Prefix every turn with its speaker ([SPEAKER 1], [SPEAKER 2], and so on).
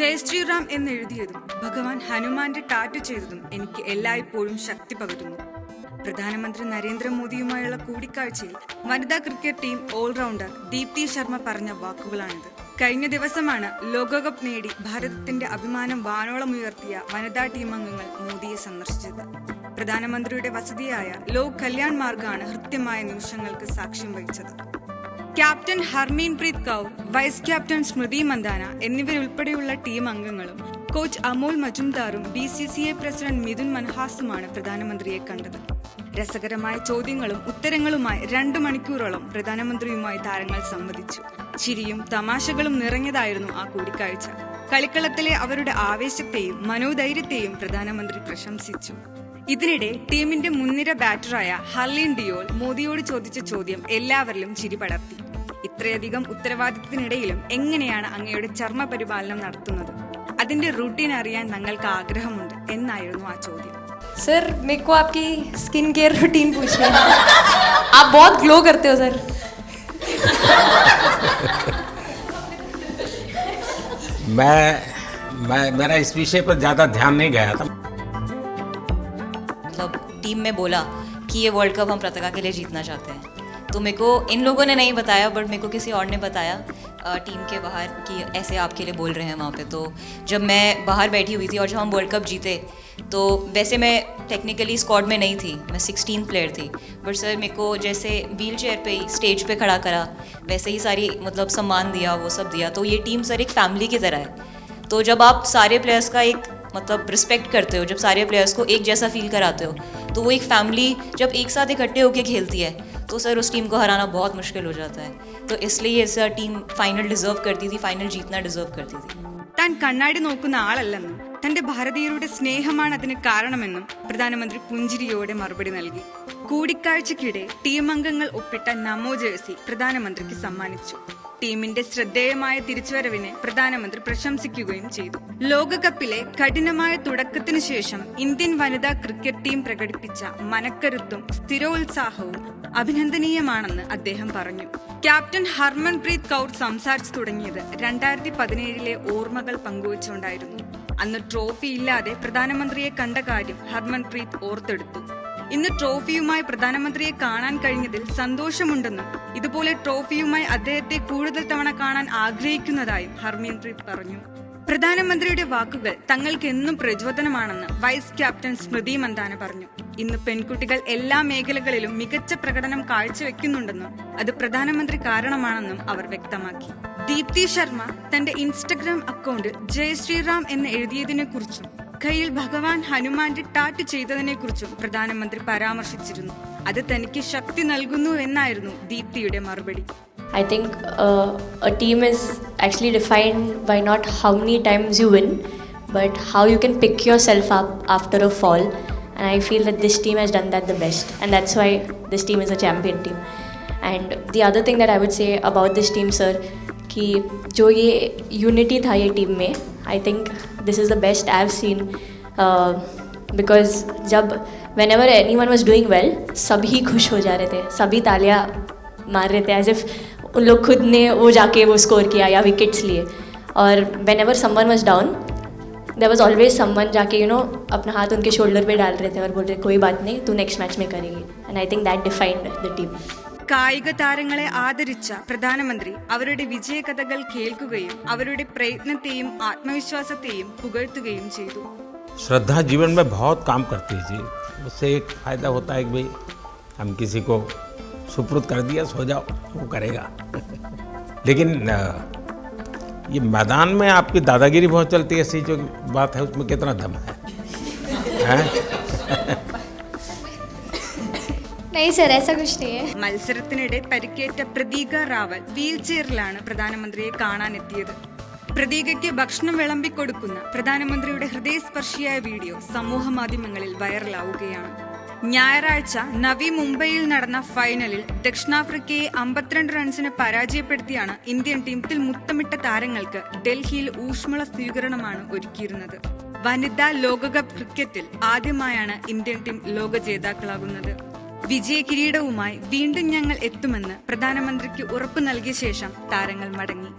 [SPEAKER 1] ജയ ശ്രീറാം എന്നെഴുതിയതും ഭഗവാൻ ഹനുമാന്റെ ടാറ്റു ചെയ്തതും എനിക്ക് എല്ലായ്പ്പോഴും ശക്തി പകരുന്നു. പ്രധാനമന്ത്രി നരേന്ദ്രമോദിയുമായുള്ള കൂടിക്കാഴ്ചയിൽ വനിതാ cricket team allrounder Deepti Sharma പറഞ്ഞ വാക്കുകളാണിത്. കഴിഞ്ഞ ദിവസമാണ് ലോകകപ്പ് നേടി ഭാരതത്തിന്റെ അഭിമാനം വാനോളം ഉയർത്തിയ വനിതാ ടീം അംഗങ്ങൾ മോദിയെ സന്ദർശിച്ചത്. പ്രധാനമന്ത്രിയുടെ വസതിയായ ലോക് കല്യാൺ മാർഗാണ് ഹൃദ്യമായ നിമിഷങ്ങൾക്ക് സാക്ഷ്യം വഹിച്ചത്. Captain Harmanpreet Kaur vice captain Smriti Mandhana എന്നിവരുൾപ്പെടെയുള്ള team അംഗങ്ങളും coach Amol മജുംദാറും B C C I president Mithun മൻഹാസുമാണ് പ്രധാനമന്ത്രിയെ കണ്ടത്. രസകരമായ ചോദ്യങ്ങളും ഉത്തരങ്ങളുമായി രണ്ടു മണിക്കൂറോളം പ്രധാനമന്ത്രിയുമായി താരങ്ങൾ സംവദിച്ചു. ചിരിയും തമാശകളും നിറഞ്ഞതായിരുന്നു ആ കൂടിക്കാഴ്ച. കളിക്കളത്തിലെ അവരുടെ ആവേശത്തെയും മനോധൈര്യത്തെയും പ്രധാനമന്ത്രി പ്രശംസിച്ചു. ഇതിനിടെ ടീമിന്റെ മുൻനിര ബാറ്ററായ ഹർലിൻ ഡിയോൾ മോദിയോട് ചോദിച്ച ചോദ്യം എല്ലാവരിലും ചിരി പടർത്തി ഇത്രയധികം ഉത്തരവാദിത്തത്തിനിടയിലും എങ്ങനെയാണ് അങ്ങയുടെ ചർമ്മ പരിപാലനം നടത്തുന്നത് അതിന്റെ റുട്ടീൻ അറിയാൻ ഞങ്ങൾക്ക് ആഗ്രഹമുണ്ട് എന്നായിരുന്നു ആ ചോദ്യം
[SPEAKER 2] सर मेरे को आपकी स्किन केयर रूटीन पूछना है आप बहुत ग्लो करते हो सर
[SPEAKER 3] मैं मैं मेरा इस विषय पर ज़्यादा ध्यान नहीं गया था
[SPEAKER 4] मतलब टीम में बोला कि ये वर्ल्ड कप हम पताका के लिए जीतना चाहते हैं तो मेरे को इन लोगों ने नहीं बताया बट मेरे को किसी और ने बताया टीम के बाहर कि ऐसे आपके लिए बोल रहे हैं वहाँ पे। तो जब मैं बाहर बैठी हुई थी और जब हम वर्ल्ड कप जीते तो वैसे मैं टेक्निकली स्क्वाड में नहीं थी, मैं सिक्सटीन प्लेयर थी। बट सर मेरे को जैसे व्हील चेयर पर ही स्टेज पे खड़ा करा, वैसे ही सारी मतलब सम्मान दिया, वो सब दिया। तो ये टीम सर एक फैमिली की तरह है। तो जब आप सारे प्लेयर्स का एक मतलब रिस्पेक्ट करते हो, जब सारे प्लेयर्स को एक जैसा फील कराते हो तो वो एक फैमिली जब एक साथ इकट्ठे होकर खेलती है तो सर उस टीम को हराना बहुत मुश्किल हो जाता है तो इसलिए ये सर टीम फाइनल डिजर्व करती थी फाइनल जीतना डिजर्व करती थी
[SPEAKER 1] താൻ കണ്ണാടി നോക്കുന്ന ആളല്ലെന്നും തന്റെ ഭാരതീയരുടെ സ്നേഹമാണ് അതിന് കാരണമെന്നും പ്രധാനമന്ത്രി പുഞ്ചിരിയോടെ മറുപടി നൽകി കൂടിക്കാഴ്ചയ്ക്കിടെ ടീം അംഗങ്ങൾ ഒപ്പിട്ട നമോ ജേഴ്സി പ്രധാനമന്ത്രിക്ക് സമ്മാനിച്ചു ടീമിന്റെ ശ്രദ്ധേയമായ തിരിച്ചുവരവിനെ പ്രധാനമന്ത്രി പ്രശംസിക്കുകയും ചെയ്തു. ലോകകപ്പിലെ കഠിനമായ തുടക്കത്തിനു ശേഷം ഇന്ത്യൻ വനിതാ ക്രിക്കറ്റ് ടീം പ്രകടിപ്പിച്ച മനക്കരുത്തും സ്ഥിരോത്സാഹവും അഭിനന്ദനീയമാണെന്ന് അദ്ദേഹം പറഞ്ഞു. ക്യാപ്റ്റൻ ഹർമൻപ്രീത് കൗർ സംസാരിച്ചു തുടങ്ങിയത് രണ്ടായിരത്തി പതിനേഴിലെ ഓർമ്മകൾ പങ്കുവച്ചുകൊണ്ടായിരുന്നു. അന്ന് ട്രോഫി ഇല്ലാതെ പ്രധാനമന്ത്രിയെ കണ്ട കാര്യം ഹർമൻപ്രീത് ഓർത്തെടുത്തു. ഇന്ന് ട്രോഫിയുമായി പ്രധാനമന്ത്രിയെ കാണാൻ കഴിഞ്ഞതിൽ സന്തോഷമുണ്ടെന്നും ഇതുപോലെ ട്രോഫിയുമായി അദ്ദേഹത്തെ കൂടുതൽ തവണ കാണാൻ ആഗ്രഹിക്കുന്നതായും ഹർമൻപ്രീത് പറഞ്ഞു. പ്രധാനമന്ത്രിയുടെ വാക്കുകൾ തങ്ങൾക്ക് എന്നും പ്രചോദനമാണെന്ന് വൈസ് ക്യാപ്റ്റൻ സ്മൃതി മന്ദാന പറഞ്ഞു. ഇന്ന് പെൺകുട്ടികൾ എല്ലാ മേഖലകളിലും മികച്ച പ്രകടനം കാഴ്ചവെക്കുന്നുണ്ടെന്നും അത് പ്രധാനമന്ത്രി കാരണമാണെന്നും അവർ വ്യക്തമാക്കി. ദീപ്തി ശർമ്മ തന്റെ ഇൻസ്റ്റഗ്രാം അക്കൗണ്ടിൽ ജയ് ശ്രീറാം എന്ന് എഴുതിയതിനെ കുറിച്ചും കയ്യിൽ ഭഗവാൻ ഹനുമാന്റെ ടാറ്റ് ചെയ്തതിനെ പ്രധാനമന്ത്രി പരാമർശിച്ചിരുന്നു അത് തനിക്ക് ശക്തി നൽകുന്നു എന്നായിരുന്നു ദീപ്തിയുടെ മറുപടി
[SPEAKER 5] I think uh, a team is actually defined by not how many times you win, but how you can pick yourself up after a fall. And I feel that this team has done that the best, and that's why this team is a champion team. And the other thing that I would say about this team, sir, कि जो ये unity था ये team में I think this is the best I have seen because जब whenever anyone was doing well सभी खुश हो जा रहे थे, सभी तालियाँ मार रहे थे एज इफ़ उन लोग खुद ने वो जाके वो स्कोर किया या विकेट्स लिए। और whenever someone was down there was always someone जाके यू नो अपना हाथ उनके शोल्डर पे डाल रहे थे और बोल रहे, कोई बात नहीं, तू नेक्स्ट मैच में करेगी. And I think that defined the team
[SPEAKER 1] കായിക താരങ്ങളെ ആദരിച്ച പ്രധാനമന്ത്രി അവരുടെ വിജയകഥകൾ കേൾക്കുകയും അവരുടെ പ്രയത്നത്തെയും ആത്മവിശ്വാസത്തെയും പുകഴ്ത്തുകയും ചെയ്തു
[SPEAKER 3] श्रद्धा जीवन में बहुत काम करती है जी उससे एक फ़ायदा होता है कि भाई हम किसी को सुपुर्द कर दिया सो जाओ वो करेगा लेकिन अ, ये मैदान में आपकी दादागिरी बहुत चलती है ऐसी जो बात है उसमें कितना दम है हैं
[SPEAKER 6] नहीं सर ऐसा कुछ नहीं है
[SPEAKER 1] മത്സരത്തിനിടെ പരിക്കേറ്റ പ്രതീക റാവൽ വീൽ ചെയറിലാണ് പ്രധാനമന്ത്രിയെ കാണാനെത്തിയത് പ്രതീകയ്ക്ക് ഭക്ഷണം വിളമ്പിക്കൊടുക്കുന്ന പ്രധാനമന്ത്രിയുടെ ഹൃദയസ്പർശിയായ വീഡിയോ സമൂഹ മാധ്യമങ്ങളിൽ വൈറലാവുകയാണ് ഞായറാഴ്ച നവി മുംബൈയിൽ നടന്ന ഫൈനലിൽ ദക്ഷിണാഫ്രിക്കയെ അമ്പത്തിരണ്ട് റൺസിന് പരാജയപ്പെടുത്തിയാണ് ഇന്ത്യൻ ടീമിൽ മുത്തമിട്ട താരങ്ങൾക്ക് ഡൽഹിയിൽ ഊഷ്മള സ്വീകരണമാണ് ഒരുക്കിയിരുന്നത് വനിതാ ലോകകപ്പ് ക്രിക്കറ്റിൽ ആദ്യമായാണ് ഇന്ത്യൻ ടീം ലോക ജേതാക്കളാകുന്നത് വിജയ കിരീടവുമായി വീണ്ടും ഞങ്ങൾ എത്തുമെന്ന് പ്രധാനമന്ത്രിക്ക് ഉറപ്പു നൽകിയ ശേഷം താരങ്ങൾ മടങ്ങി